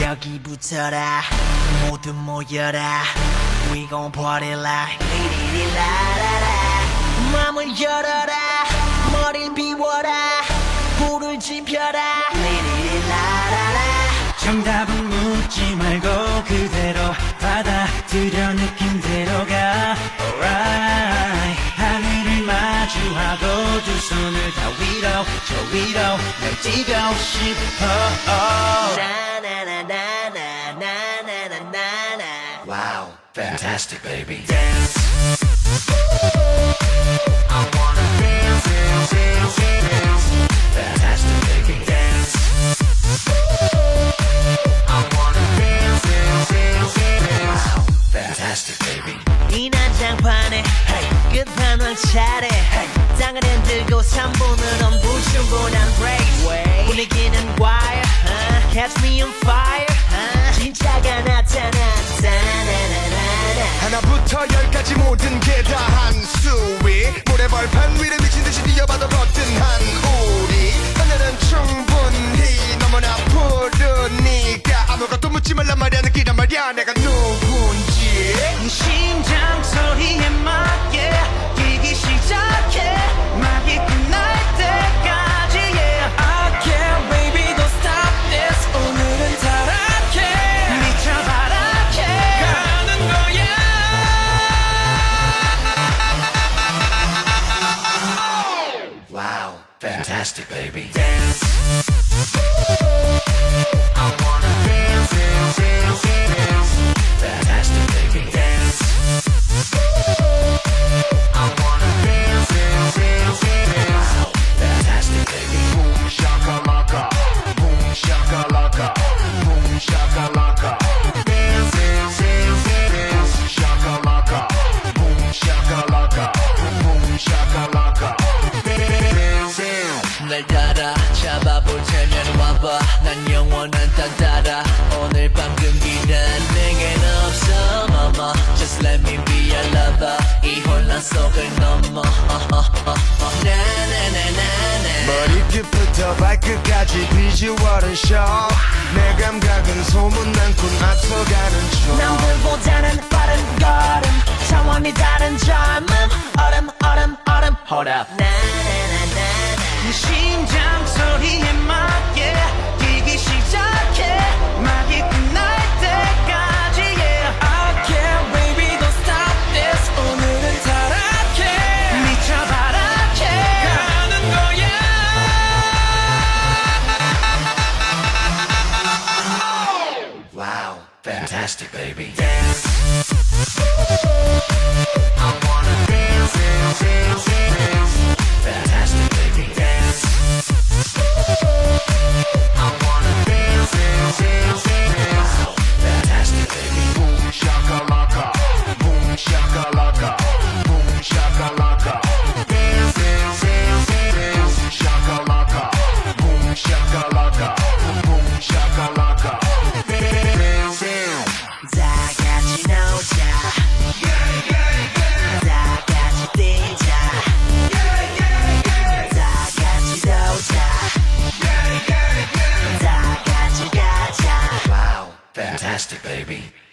여기부터라. 모두 모여라. We gon' party like 리리리라라라. 맘을 열어라. 머리를 비워라. 불을 지펴라. 리리리라라라. 정답은 묻지 말고 그대로 받아들여 느낌대로 가 Alright. 하늘을 마주하고 두 손을 다 위로 저 위로 날 뛰고 싶어 fantastic baby dance. I wanna dance, dance, dance, dance, Fantastic baby dance. I wanna dance, dance, dance, dance. Fantastic baby 이 난장판에 끝판왕 차례 땅을 흔들고 3분은 엄부충분한 break 분위기는 wire 어, catch me on fire 하나부터 열까지 모든 게 다 한 수위. 모래벌판 위를 미친 듯이 뛰어봐도 거뜬한 우리 Fantastic baby dance. 날 따라 잡아볼 테면 와봐. 난 영원한 딴 따라. 오늘 밤 금기란 내겐 없어 mama. Just let me be your lover. 이 혼란 속을 넘어. 나나나나나 머리끝부터 발끝까지 비주얼은 쇼. 내 감각은 소문난군 앞서가는 중 남들보다는 빠른 걸음. 차원이 다른 젊음. 얼음 얼음 얼음. Hold up 심장 소리에 맞게 뛰기 시작해 막이 끝날 때까지 yeah I can't baby don't stop this 오늘은 타락해 미쳐바라게 가는 거야 Wow fantastic baby dance Fantastic, baby.